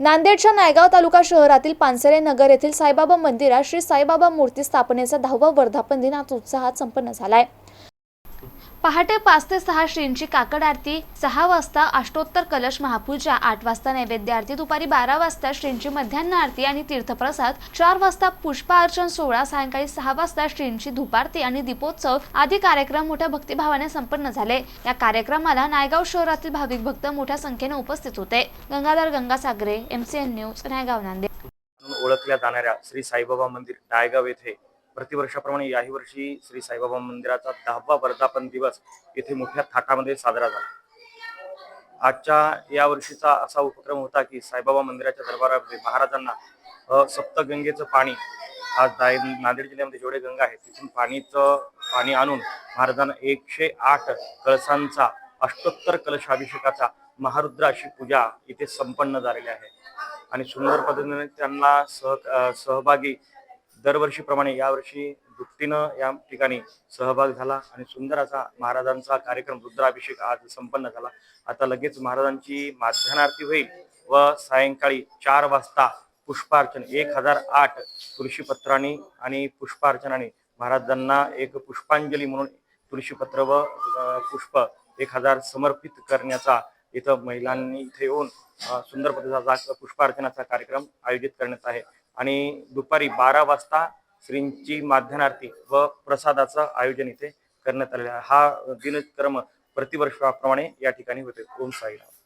नांदेडच्या नायगाव तालुका शहरातील पानसरे नगर येथील साईबाबा मंदिरात श्री साईबाबा मूर्ती स्थापनेचा दहावा वर्धापन दिन आज उत्साहात संपन्न झालाय. पहाटे पाच ते सहा श्रींची काकड आरती सहा वाजता अष्टोत्तर कलश महापूजा आठ वाजता नैवेद्य आरती दुपारी बारा वाजता श्रींची मध्यान्ह आरती आणि तीर्थप्रसाद चार वाजता पुष्पार्चन सोहळा सायंकाळी सहा वाजता श्रींची धुपारती आणि दीपोत्सव आदी कार्यक्रम मोठ्या भक्तिभावाने संपन्न झाले. या कार्यक्रमाला नायगाव शहरातील भाविक भक्त मोठ्या संख्येने उपस्थित होते. Gangadhar Gangasagare MCN news Naigaon Nanded. ओळखल्या जाणाऱ्या श्री साईबाबा मंदिर नायगाव येथे प्रतिवर्षाप्रमाणे याही वर्षी श्री साईबाबा मंदिराचा दहावा वर्धापन दिवस येथे मोठ्या थाटामध्ये साजरा झाला. आजच्या या वर्षीचा असा उपक्रम होता की साईबाबा मंदिराच्या दरबारामध्ये महाराजांना सप्तगंगेचं पाणी आज दाय नांदेड जिल्ह्यामध्ये जेवढे गंगा आहेत तिथून पाणीचं पाणी आणून महाराजांना एकशे आठ कळसांचा अष्टोत्तर कलशाभिषेकाचा महारुद्र अशी पूजा इथे संपन्न झालेली आहे. आणि सुंदर पद्धतीने त्यांना सह सहभागी दरवर्षीप्रमाणे यावर्षी दुपटीनं या ठिकाणी सहभाग झाला आणि सुंदर असा महाराजांचा कार्यक्रम रुद्राभिषेक आज संपन्न झाला. आता लगेच महाराजांची माध्यानारती होईल व सायंकाळी चार वाजता पुष्पार्चन एक हजार आठ तुळशीपत्राने आणि पुष्पार्चनाने महाराजांना एक पुष्पांजली म्हणून तुळशीपत्र व पुष्प एक हजार समर्पित करण्याचा इथं महिलांनी इथे येऊन सुंदर पद्धतीचा पुष्पार्चनाचा कार्यक्रम आयोजित करण्यात आहे. आणि दुपारी बारा वाजता श्रींची माध्यानारती व प्रसादाचं आयोजन इथे करण्यात आलेलं आहे. हा दिनक्रम प्रतिवर्षाप्रमाणे या ठिकाणी होते. ओम साईराम.